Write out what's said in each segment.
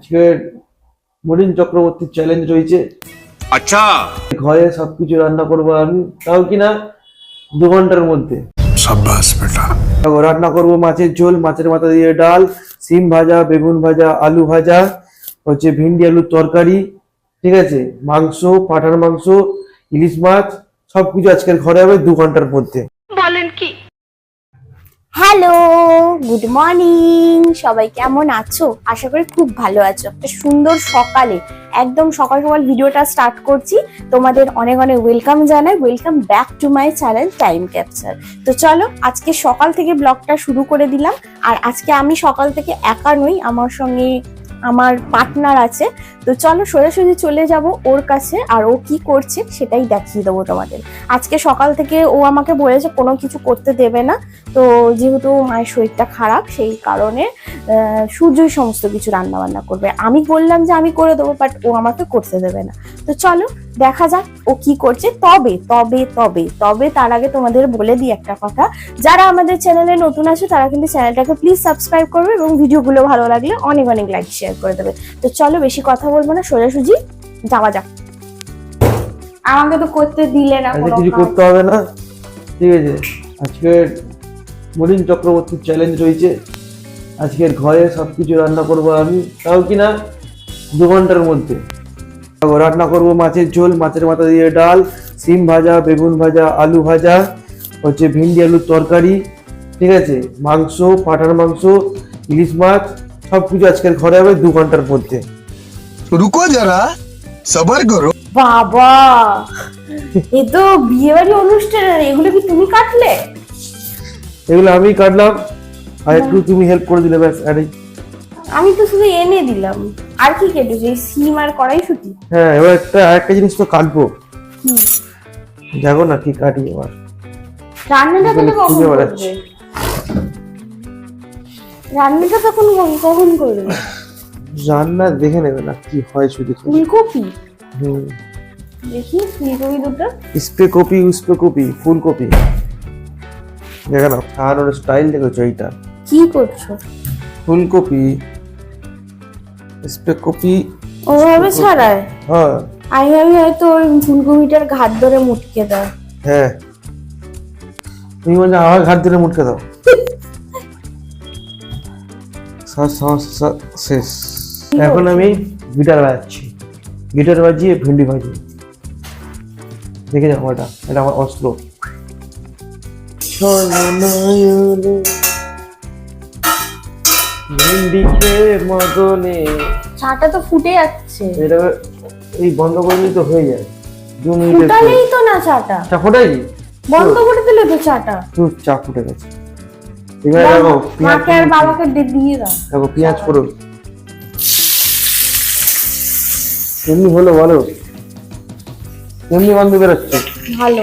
আজকে মরিন চক্রবর্তীর চ্যালেঞ্জ রয়েছে। আচ্ছা। ঘরে সবকিছু রান্না করব আমি। তাও কিনা দু ঘণ্টার মধ্যে। রান্না করব মাছের ঝোল মাছের মাথা দিয়ে ডাল সিম ভাজা বেগুন ভাজা আলু ভাজা হচ্ছে ভিন্ডি আলুর তরকারি ঠিক আছে? মাংস পাঠার মাংস ইলিশ মাছ সবকিছু আজকাল ঘরে হবে দু ঘণ্টার মধ্যে। হ্যালো গুড মর্নিং সবাই কেমন আছো? আশা করি খুব ভালো আছো। সুন্দর সকালে, একদম সকাল সকাল ভিডিওটা স্টার্ট করছি। তোমাদের অনেক অনেক ওয়েলকাম জানাই। Welcome back to my channel time capture তো চলো, আজকে সকাল থেকে ব্লগটা শুরু করে দিলাম। আর আজকে আমি সকাল থেকে একা নই, আমার সঙ্গে আমার পার্টনার আছে। তো চলো সোজাসুজি চলে যাব ওর কাছে আর ও কি করছে সেটাই দেখিয়ে দেবো তোমাদের। আজকে সকাল থেকে ও আমাকে বলেছে কোনো কিছু করতে দেবে না। তো যেহেতু মায়ের শরীরটা খারাপ, সেই কারণে সূর্যই সমস্ত কিছু রান্না বান্না করবে। আমি বললাম যে আমি করে দেবো বাট ও আমাকে করতে দেবে না। তো চলো, দেখা যাক ও কি করছে। তবে তবে তবে তবে তার আগে তোমাদের বলে দিই একটা কথা। যারা আমাদের চ্যানেলে নতুন আছে, তারা কিন্তু চ্যানেলটাকে প্লিজ সাবস্ক্রাইব করবে এবং ভিডিওগুলো ভালো লাগলে অনেক অনেক লাইক শেয়ার করে দেবে। তো চলো, বেশি কথা বলব না সোজাসুজি যাওয়া যাক। আমাকে তো করতে দিলে না কোনো কিছু করতে হবে না? ঠিক আছে। আজকে মলিন চক্রবর্তীর চ্যালেঞ্জ রয়েছে। আজকের ঘরে সবকিছু রান্না করব আমি। তাও কিনা দু ঘণ্টার মধ্যে। রান্না করব মাছের ঝোল মাছের মাথা দিয়ে ডাল সিম ভাজা বেগুন ভাজা আলু ভাজা হচ্ছে ভিন্ডি আলুর তরকারি ঠিক আছে? মাংস পাঠার মাংস ইলিশ মাছ সবকিছু আজকের ঘরে হবে দু ঘণ্টার মধ্যে। রুকো যারা সবার করো বাবা এ তো বিয়ে বাড়ি অনুষ্ঠান আর এগুলো কি তুমি কাটলে? এগুলো আমি কাটলাম আর একটু তুমি হেল্প করে দিলে ব্যাস আরে আমি তো শুধু এনে দিলাম। আর কি কেটে যে সিম আর কড়াইশুটি? হ্যাঁ এবার একটা আরেকটা জিনিস তো কাটবো। যাব না কি কাটি এবার? রান্নাটা তো কখন করবে? রান্নাটা তখন কখন করবে? রান্না দেখে নেবে না কি হয় শুধু ফুলকপি? হুম। দেখি ফুলকপি দুটো। স্প্রে কপি উস্পে কপি ফুলকপি। দেখে না খাওয়ানোর স্টাইল দেখেছ এইটা। কি করছ? ফুলকপি স্প্রে কপি ওভাবে ছাড়ায়? হ্যাঁ। আই আমি হয়তো ওই ফুলকপিটার ঘাট ধরে মুটকে দেয় হ্যাঁ। তুমি মানে আমার ঘাট ধরে মুটকে দাও। শেষ। এখন আমি গিটার বাজাচ্ছি। গিটার বাজিয়ে ভেন্ডি ভাজি। দেখে যাও ওটা এটা আমার অস্ত্র। স্বর্ণনয়নে ভেন্ডি খেয়ে মদনে। চাটা তো ফুটে যাচ্ছে। এটা এই বন্ধ তো হয়ে যায়। দু ফুটালেই তো না চাটা। চা ফোটাইনি বন্ধ করে দিলে তো চাটা। তো চা ফুটে গেছে। এবার দেখো পেঁয়াজ বাবাকে দিয়ে দাও। দেখো পেঁয়াজ করো এমনি হলো বলো। এমনি গন্ধ বেরোচ্ছে? ভালো।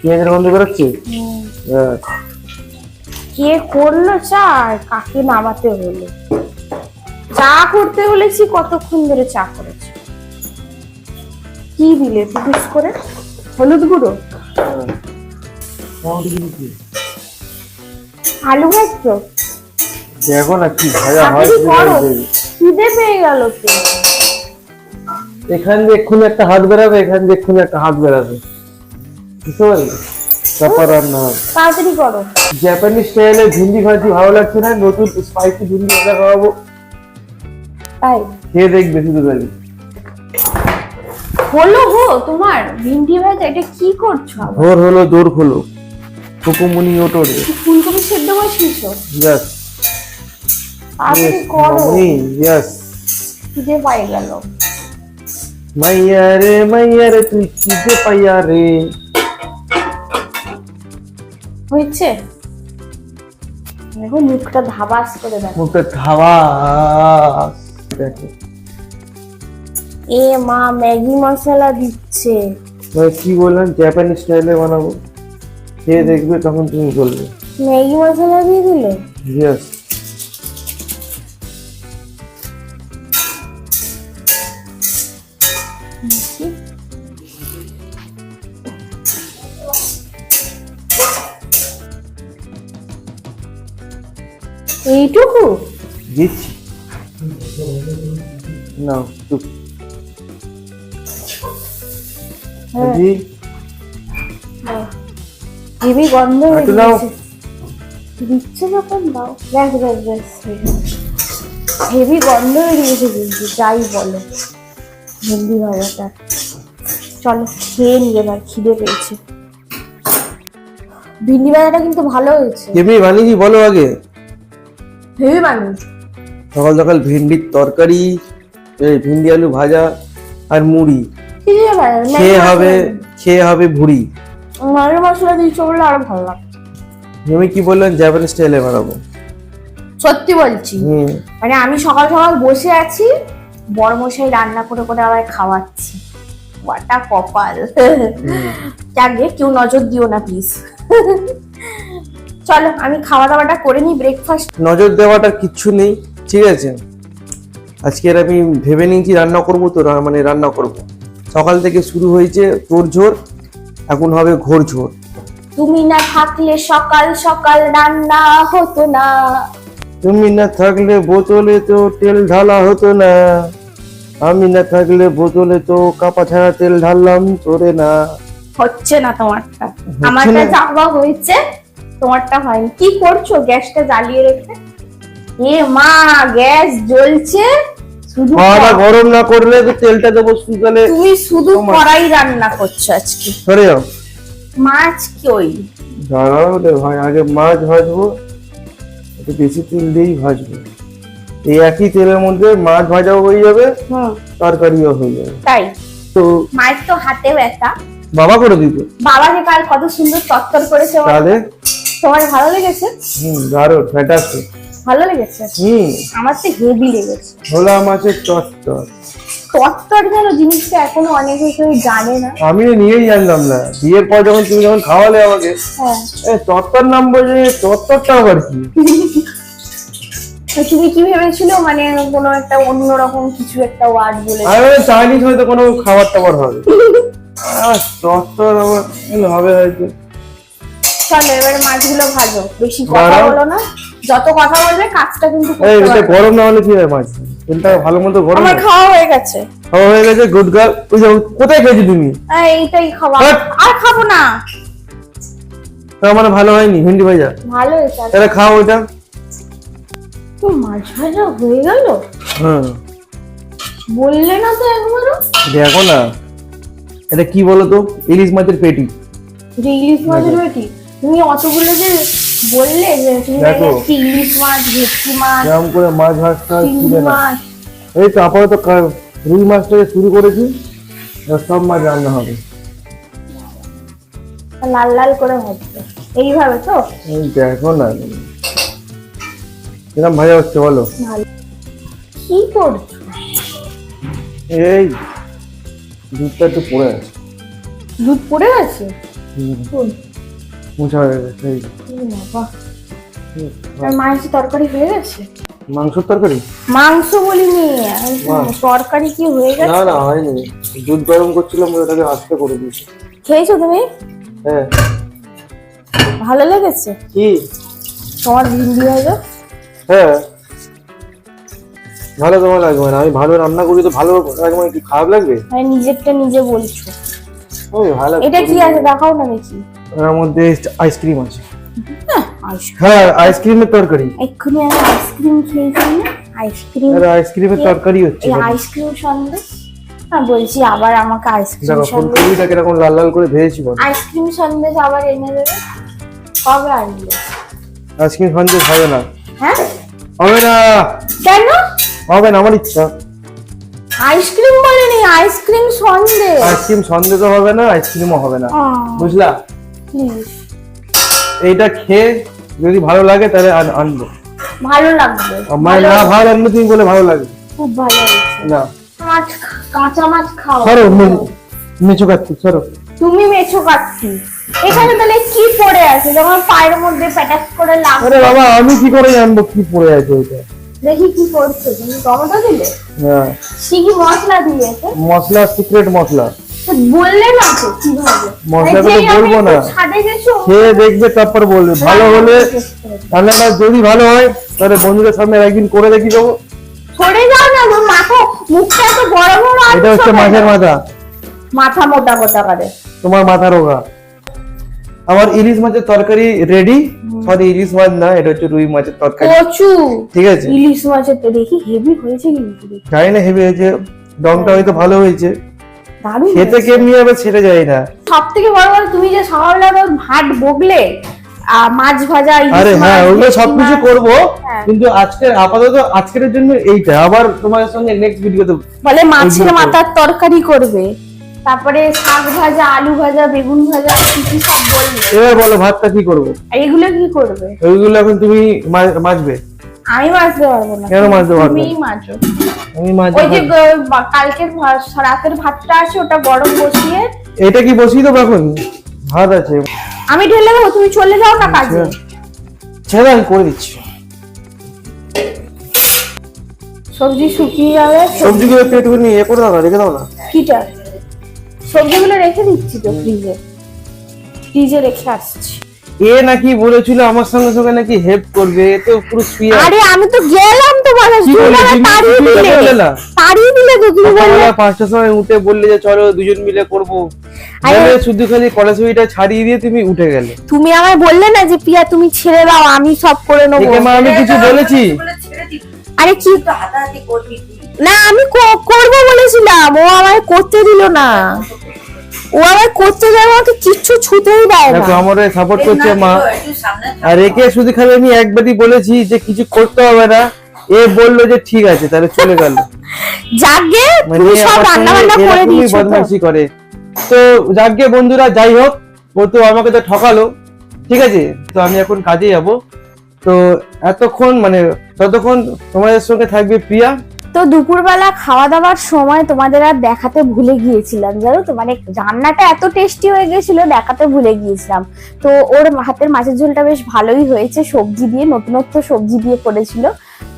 পেঁয়াজের গন্ধ বেরোচ্ছে? হ্যাঁ। কে করল চা আর কাকে নামাতে হলো? চা করতে বলেছি কতক্ষণ ধরে চা করেছে? কি দিলে টুকুস করে? হলুদ গুঁড়ো? আলু ভাজছো দেখো না কি ভাজা হয়। খিদে পেয়ে গেল তো। এখান দিয়ে এক্ষুনি একটা হাত বেরাবে এখান দিয়ে এক্ষুনি একটা হাত বেরাবে। বুঝতে পারলে? ব্যাপার আর না। তাড়াতাড়ি করো। জাপানিজ স্টাইলে ভিন্ডি ভাজি ভালো লাগছে না নতুন স্পাইসি ভিন্ডি ভাজা খাওয়াবো। তাই? খেয়ে দেখবে শুধু খালি হলো গো তোমার ভিন্ডি ভাজা এটা কি করছ ভোর হলো দৌড় ওটোরে ফুলকপি সেদ্ধ বসিয়েছো? ইয়াস তাড়াতাড়ি করো। ইয়াস খিদে পাই গেল। মাইয়া রে মাইয়া রে তুই কিদে পাইয়া রে হয়েছে? দেখো মুখটা ধাবাস করে দেখো। মুখে খাওয়া দেখো। এ মা ম্যাগি মশলা দিচ্ছে। মানে কি বললাম জাপানিজ স্টাইলে বানাবো। খেয়ে দেখবে তখন তুমি বলবে। ম্যাগি মশলা দিয়ে দিলে? ইয়েস এইটুকু? দিচ্ছি। না চুপ হ্যাঁ। জি গন্ধ হয়ে গেছে। দিচ্ছে যখন দাও। ব্যাস ব্যাস ব্যাস হেভি গন্ধ যাই বলো। ভেন্ডি ভাজাটা চলো খেয়ে নিয়ে এবার খিদে পেয়েছে। ভিন্ডি ভাজাটা কিন্তু ভালো হয়েছে। এমনি বানিয়েছি বলো আগে। হেভি মানুষ সকাল সকাল ভেন্ডির তরকারি এই ভেন্ডি আলু ভাজা আর মুড়ি। খেয়ে হবে খেয়ে হবে ভুড়ি। মায়ের মশলা দিয়েছ বলে আরও ভালো লাগে তুমি কি বললেন জাপানি স্টাইলে বানাবো। সত্যি বলছি। মানে আমি সকাল সকাল বসে আছি বড় মশাই রান্না করে করে আবার খাওয়াচ্ছি। ওয়াটা কপাল। যাকে কেউ নজর দিও না প্লিজ চলো আমি খাওয়া দাওয়াটা করে নিই ব্রেকফাস্ট নজর দেওয়াটা কিচ্ছু নেই ঠিক আছে? আজকের আমি ভেবে নিয়েছি রান্না করব তো মানে রান্না করব। সকাল থেকে শুরু হয়েছে তোর ঝোর এখন হবে ঘোর ঝোর তুমি না থাকলে সকাল সকাল রান্না হতো না। তুমি না থাকলে বোতলে তো তেল ঢালা হতো না। আমি না থাকলে বোতলে তো কাপা ছাড়া তেল ঢাললাম তোরে না। হচ্ছে না তোমারটা। আমারটা। যাওয়া হয়েছে তোমারটা হয়নি। কি করছ? গ্যাসটা জ্বালিয়ে রেখে। এ মা গ্যাস জ্বলছে। শুধু খাওয়াটা গরম না করলে তো তেলটা দেবো শুকালে তুমি শুধু কড়াই রান্না করছ আজকে। সরে যাও মাছ কি ওই? দাঁড়াও রে ভাই আগে মাছ ভাজবো। একটু বেশি তেল দিয়েই ভাজবো। এই একই তেলের মধ্যে মাছ ভাজাও হয়ে যাবে হুম। তরকারিও হয়ে যাবে। তাই? তো মায়ের তো হাতে ব্যথা। বাবা করে দিত বাবা যে কাল কত সুন্দর তত্তর করেছে? তাহলে? তোমার ভালো লেগেছে? হুম দারুণ ফ্যাটাস্টিক ভালো লেগেছে? হুম। আমার তো হেভি লেগেছে। ভোলা মাছের চচ্চর তত্তর জিনিসটা এখনও অনেকে কেউ জানে না। আমিও নিয়েই জানলাম না। বিয়ের পর যখন তুমি যখন খাওয়ালে আমাকে হ্যাঁ। নাম বলছে তত্তরটা আবার কি? তুমি কি ভেবেছিল? মানে কোনো একটা অন্যরকম কিছু একটা ওয়ার্ড বলে আমি চাইনিজ হয়তো কোনো খাবার টাবার হবে। আর তত্তর আমার হবে হয়তো। চলো এবারে মাছগুলো ভাজো। বেশি কথা। বলো না। যত কথা বলবে কাজটা কিন্তু এই এটা। গরম না হলে কি হয় মাছ? তেলটা ভালো মতো গরম আমার খাওয়া হয়ে গেছে। খাওয়া হয়ে গেছে গুড গার্ল ওই যে কোথায় গেছি তুমি? এই, এইটাই খাওয়া। আর খাব না। মানে ভালো হয়নি ভেন্ডি ভাজা। ভালো হয়েছে তাহলে খাও ওইটা তো মাছ ভাজা হয়ে গেল? হ্যাঁ। বললে না তো একবারও। দেখো না। এটা কি বলো তো ইলিশ মাছের পেটি। যে ইলিশ মাছের পেটি। তুমি অতগুলো যে বললে যে তুমি ইলিশ মাছ ভেটকি মাছ এরকম করে মাছ ভাজতে হয় চিংড়ি মাছ। এই তো আপাতত রুই মাছ থেকে শুরু করেছি সব মাছ রান্না হবে। লাল লাল করে ভাজবে। এইভাবে তো? এই দেখো না। কিরম ভাজা হচ্ছে বলো? কি করছ? এই দুধটা একটু পড়ে আছে। দুধ পড়ে গেছে হুম? মোছা হয়ে গেছে এই আর মাংস তরকারি হয়ে গেছে? মাংসের তরকারি? মাংস বলিনি আমি তরকারি কি হয়ে গেছে? না হয়নি। দুধ গরম করছিলাম ওটাকে আস্তে করে দিয়েছি। খেয়েছো তুমি? হ্যাঁ। ভালো লেগেছে? কি? তোমার ভিন্ডি হ্যাঁ। ভালো তোমার লাগবে না। আমি ভালো রান্না করি তো ভালো লাগবে না কি খারাপ লাগবে? মানে নিজেরটা নিজে বলছো। ওই ভালো এটা কি আছে? দেখাও না দেখি। এর মধ্যে আইসক্রিম আছে। হ্যাঁ, আইসক্রিমের তরকারি। এক্ষুনি আমি আইসক্রিম খেয়েছি আইসক্রিম আর আইসক্রিমের তরকারি হচ্ছে আইসক্রিম সন্দেশ হ্যাঁ বলছি আবার আমাকে আইসক্রিম দেখো সন্দেশ ফুলকপিটা কীরকম লাল লাল করে ভেজেছি বল। আইসক্রিম সন্দেশ আবার এনে দেবে কবে আনবে? আইসক্রিম সন্দেশ হবে না। হ্যাঁ? হবে না। কেন? হবে না আমার ইচ্ছা। আইসক্রিম বলেনি আইসক্রিম সন্দেশ আইসক্রিম সন্দেশও হবে না আইসক্রিমও হবে না। বুঝলা? এইটা খেয়ে যদি ভালো লাগে তাহলে আনব। ভালো লাগবে। আমার না ভালো লাগলে তুমি বলে ভালো লাগে। খুব ভালো না। মাছ কাঁচা মাছ খাও। সরো মেচো কাটছি সরো। তুমি মেছো কাটছি এখানে তাহলে কি পড়ে আছে? তোমার পায়ের মধ্যে করে আরে লাগবে বাবা আমি কি করে জানব কি পড়ে আছে ওইটা? দেখি কি করছ তুমি টমেটো দিলে? হ্যাঁ। কি কি মশলা দিয়েছে? মশলা সিক্রেট মশলা। বললে না তো কীভাবে? মশলাগুলো এই বলব না। একটু ছাদে গেছো খেয়ে দেখবে তারপর বলবে। ভালো হলে রান্নাটা যদি ভালো হয় তাহলে বন্ধুদের সামনে একদিন করে দেখি দেবো। সরে যাও ওর মাথা মুখটা এত বড় বড় এটা হচ্ছে মাছের মাথা। মাথা মোটা মোটা করে। তোমার মাথা রোগা। আমার ইলিশ মাছের তরকারি রেডি সরি ইলিশ মাছ না এটা হচ্ছে রুই মাছের তরকারি। কচু। ঠিক আছে। ইলিশ মাছের তো দেখি হেভি হয়েছে কিন্তু। জানি না হেভি হয়েছে। দমটা হয়তো ভালো হয়েছে। খেতে কেমনি হবে সেটা যায় না। সব থেকে বড় কথা তুমি যে সকালবেলা তোর ভাত বগলে মাছ ভাজা আরে হ্যাঁ ওগুলো সবকিছু করব হ্যাঁ। কিন্তু আজকে আপাতত আজকের জন্য এইটা। আবার তোমার সঙ্গে নেক্সট ভিডিওতে বলে মাছের মাথার তরকারি করবে। তারপরে শাক ভাজা আলু ভাজা বেগুন ভাজা কি কি সব বলবে। এবার বলো ভাতটা কি করব? এগুলো কি করবে? ওইগুলো এখন তুমি মা- মাজবে আমি মাছতে পারব না। কেন মাছতে পারবে মাছো আমি মাছ ওই যে কালকের রাতের ভাতটা আছে ওটা গরম বসিয়ে এটা কি বসিয়ে দেবো এখন? ভাত আছে। আমি ঢেলে দেবো তুমি চলে যাও না কাজে। ছেড়ে আমি করে দিচ্ছি। সবজি শুকিয়ে যাবে সবজিগুলো একটুখানি ইয়ে করে দাও না রেখে দাও না। কিটা? সবজিগুলো রেখে দিচ্ছি তো ফ্রিজে ফ্রিজে রেখে আসছি। এ নাকি বলেছিল আমার সঙ্গে সঙ্গে নাকি হেল্প করবে তো পুরো শুয়ে আরে আমি তো গেলাম তো বলে তাড়িয়ে দিলে। তাড়িয়ে দিলে তো তুমি বললে। পাঁচটার সময় উঠে বললে যে চলো দুজন মিলে করব। আরে- শুধু খালি কড়াশুড়িটা ছাড়িয়ে দিয়ে তুমি উঠে গেলে। তুমি আমায় বললে না যে পিয়া তুমি ছেড়ে দাও আমি সব করে নেব। মা আমি কিছু বলেছি? আরে কি না আমি করব বলেছিলাম ও আমায় করতে দিল না। ও করতে আমাকে কিচ্ছু ছুতেই দেয় না। দেখো আমার সাপোর্ট করছে মা। আর একে শুধু খালি আমি একবারই বলেছি যে কিছু করতে হবে না। এ বলল যে ঠিক আছে তাহলে চলে গেল। যাকে মানে তুমি সব রান্না বান্না করে এরকমই দিয়েছ তো? বদমাইশি করে। তো যাকে বন্ধুরা যাই হোক ও তো আমাকে তো ঠকালো। ঠিক আছে তো আমি এখন কাজে যাব। তো এতক্ষণ মানে ততক্ষণ তোমাদের সঙ্গে থাকবে প্রিয়া। তো দুপুরবেলা খাওয়া দাওয়ার সময় তোমাদের আর দেখাতে ভুলে গিয়েছিলাম, জানো তো? মানে রান্নাটা এত টেস্টি হয়ে গেছিল দেখাতে ভুলে গিয়েছিলাম। তো ওর হাতের মাছের ঝোলটা বেশ ভালোই হয়েছে, সবজি দিয়ে, নতুনত্ব সবজি দিয়ে করেছিল।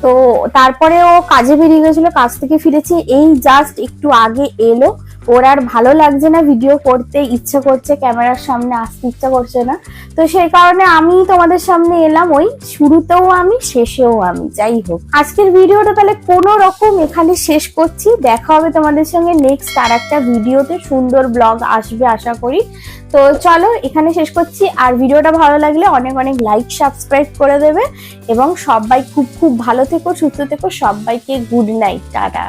তো তারপরে ও কাজে বেরিয়ে গেছিল কাজ থেকে ফিরেছে। এই জাস্ট একটু আগে এলো। ওর আর ভালো লাগছে না ভিডিও করতে, ইচ্ছে করছে ক্যামেরার সামনে আসতে, ইচ্ছা করছে না। তো সেই কারণে আমি তোমাদের সামনে এলাম, ওই শুরুতেও আমি, শেষেও আমি, যাই হোক। আজকের ভিডিওটা তাহলে কোনো রকম এখানে শেষ করছি। দেখা হবে তোমাদের সঙ্গে নেক্সট আর একটা ভিডিওতে সুন্দর ব্লগ আসবে, আশা করি। তো চলো, এখানে শেষ করছি। আর ভিডিওটা ভালো লাগলে অনেক অনেক লাইক সাবস্ক্রাইব করে দেবে। এবং সবাই খুব খুব ভালো থেকো, সুস্থ থেকো, সবাইকে গুড নাইট টাটা।